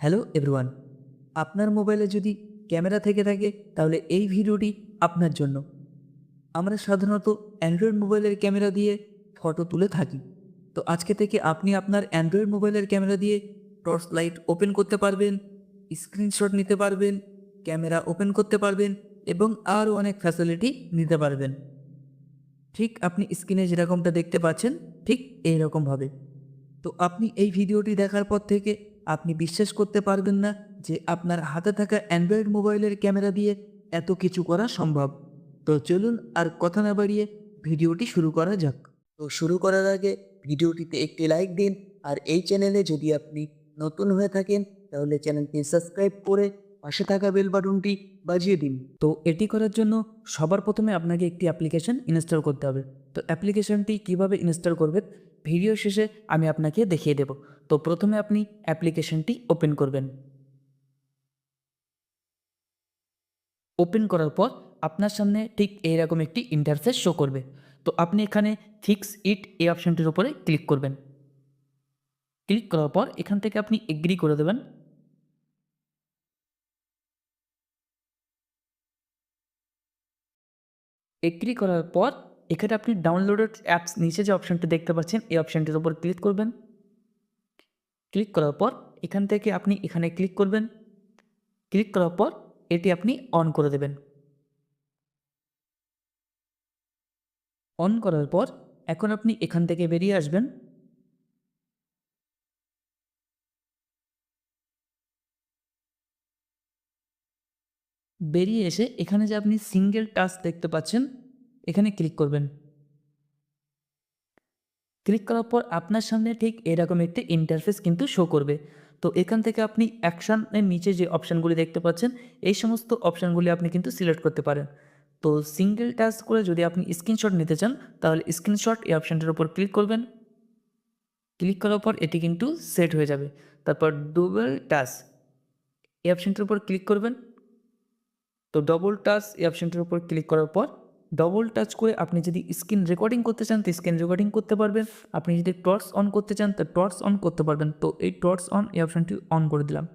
Hello everyone, আপনার মোবাইলে যদি ক্যামেরা থেকে থাকে, তাহলে এই ভিডিওটি আপনার জন্য। আমরা সাধারণত অ্যান্ড্রয়েড মোবাইলের ক্যামেরা দিয়ে ফটো তুলে থাকি। তো আজকে থেকে আপনি আপনার অ্যান্ড্রয়েড মোবাইলের ক্যামেরা দিয়ে টর্চ লাইট ওপেন করতে পারবেন, স্ক্রিনশট নিতে পারবেন, ক্যামেরা ওপেন করতে পারবেন এবং আরও অনেক ফ্যাসিলিটি নিতে পারবেন। ঠিক আপনি স্ক্রিনে যেরকমটা দেখতে পাচ্ছেন, ঠিক এই রকমভাবে তো আপনি এই ভিডিওটি দেখার পর থেকে আপনি বিশ্বাস করতে পারবেন না যে আপনার হাতে থাকা অ্যান্ড্রয়েড মোবাইলের ক্যামেরা দিয়ে এত কিছু করা সম্ভব। তো চলুন আর কথা না বাড়িয়ে ভিডিওটি শুরু করা যাক। তো শুরু করার আগে ভিডিওটিতে একটি লাইক দিন আর এই চ্যানেলে যদি আপনি নতুন হয়ে থাকেন, তাহলে চ্যানেলটি সাবস্ক্রাইব করে পাশে থাকা বেল বাটনটি বাজিয়ে দিন। তো এটি করার জন্য সবার প্রথমে আপনাকে একটি অ্যাপ্লিকেশন ইনস্টল করতে হবে। তো অ্যাপ্লিকেশনটি কীভাবে ইনস্টল করবেন, ভিডিও শেষে আমি আপনাকে দেখিয়ে দেব। তো প্রথমে আপনি অ্যাপ্লিকেশনটি ওপেন করবেন। ওপেন করার পর আপনার সামনে ঠিক এইরকম একটি ইন্টারফেস শো করবে। তো আপনি এখানে ফিক্স ইট এই অপশানটির উপরে ক্লিক করবেন। ক্লিক করার পর এখান থেকে আপনি এগ্রি করে দেবেন। এগ্রি করার পর এখানে আপনি ডাউনলোডেড অ্যাপস নিচে যে অপশানটি দেখতে পাচ্ছেন, এই অপশানটির উপর ক্লিক করবেন। ক্লিক করার পর এখান থেকে আপনি এখানে ক্লিক করবেন। ক্লিক করার পর এটি আপনি অন করে দেবেন। অন করার পর এখন আপনি এখান থেকে বেরিয়ে আসবেন। বেরিয়ে এসে এখানে যে আপনি সিঙ্গেল টাচ দেখতে পাচ্ছেন, এখানে ক্লিক করবেন। ক্লিক করার পর আপনার সামনে ঠিক এরকম একটি ইন্টারফেস কিন্তু শো করবে। তো এখান থেকে আপনি অ্যাকশানের নিচে যে অপশানগুলি দেখতে পাচ্ছেন, এই সমস্ত অপশানগুলি আপনি কিন্তু সিলেক্ট করতে পারেন। তো সিঙ্গেল টাচ করে যদি আপনি স্ক্রিনশট নিতে চান, তাহলে স্ক্রিনশট এই অপশানটির উপর ক্লিক করবেন। ক্লিক করার পর এটি কিন্তু সেট হয়ে যাবে। তারপর ডুবেল টাচ এই অপশানটির উপর ক্লিক করবেন। তো ডবল টাচ এই অপশানটির উপর ক্লিক করার পর ডবল টাচ করে আপনি যদি স্ক্রিন রেকর্ডিং করতে চান, তো স্ক্রিন রেকর্ডিং করতে পারবেন। আপনি যদি টর্চ অন করতে চান, তো টর্চ অন করতে পারবেন। তো এই টর্চ অন এই অপশানটি অন করে দিলাম।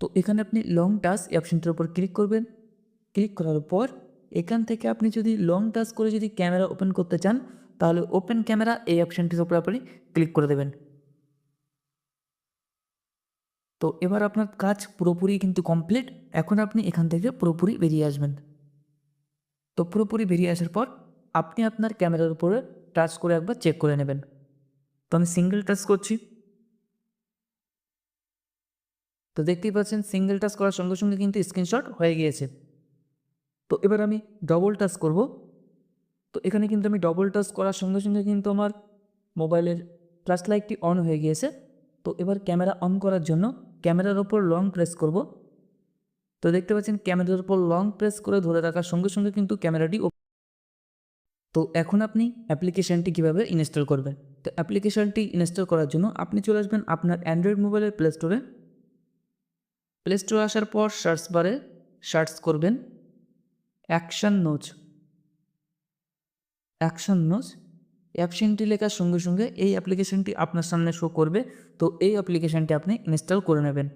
তো এখানে আপনি লং টাচ এই অপশানটির উপর ক্লিক করবেন। ক্লিক করার পর এখান থেকে আপনি যদি লং টাচ করে যদি ক্যামেরা ওপেন করতে চান, তাহলে ওপেন ক্যামেরা এই অপশানটির উপর আপনি ক্লিক করে দেবেন। তো এবার আপনার কাজ পুরোপুরি কিন্তু কমপ্লিট এখন আপনি এখান থেকে পুরোপুরি বেরিয়ে আসবেন। তো পুরোপুরি বেরিয়ে আসার পর আপনি আপনার ক্যামেরার উপরে টাচ করে একবার চেক করে নেবেন। তো আমি সিঙ্গেল টাচ করছি। তো দেখতেই পাচ্ছেন সিঙ্গেল টাচ করার সঙ্গে সঙ্গে কিন্তু স্ক্রিনশট হয়ে গিয়েছে। তো এবার আমি ডবল টাচ করব। তো এখানে কিন্তু আমি ডবল টাচ করার সঙ্গে সঙ্গে কিন্তু আমার মোবাইলের ফ্ল্যাশ লাইটটি অন হয়ে গিয়েছে। তো এবার ক্যামেরা অন করার জন্য ক্যামেরার ওপর লং প্রেস করব। তো দেখতে পাচ্ছেন ক্যামেরার উপর লং প্রেস করে ধরে রাখার সঙ্গে সঙ্গে কিন্তু ক্যামেরাটি তো এখন আপনি অ্যাপ্লিকেশানটি কীভাবে ইনস্টল করবেন? তো অ্যাপ্লিকেশানটি ইনস্টল করার জন্য আপনি চলে আসবেন আপনার অ্যান্ড্রয়েড মোবাইলের প্লে স্টোরে প্লে স্টোরে আসার পর সার্চ বারে সার্চ করবেন অ্যাকশান নোজ অ্যাকশান নোজ অ্যাপশনটি লেখার সঙ্গে সঙ্গে এই অ্যাপ্লিকেশনটি আপনার সামনে শো করবে। তো এই অ্যাপ্লিকেশনটি আপনি ইনস্টল করে নেবেন।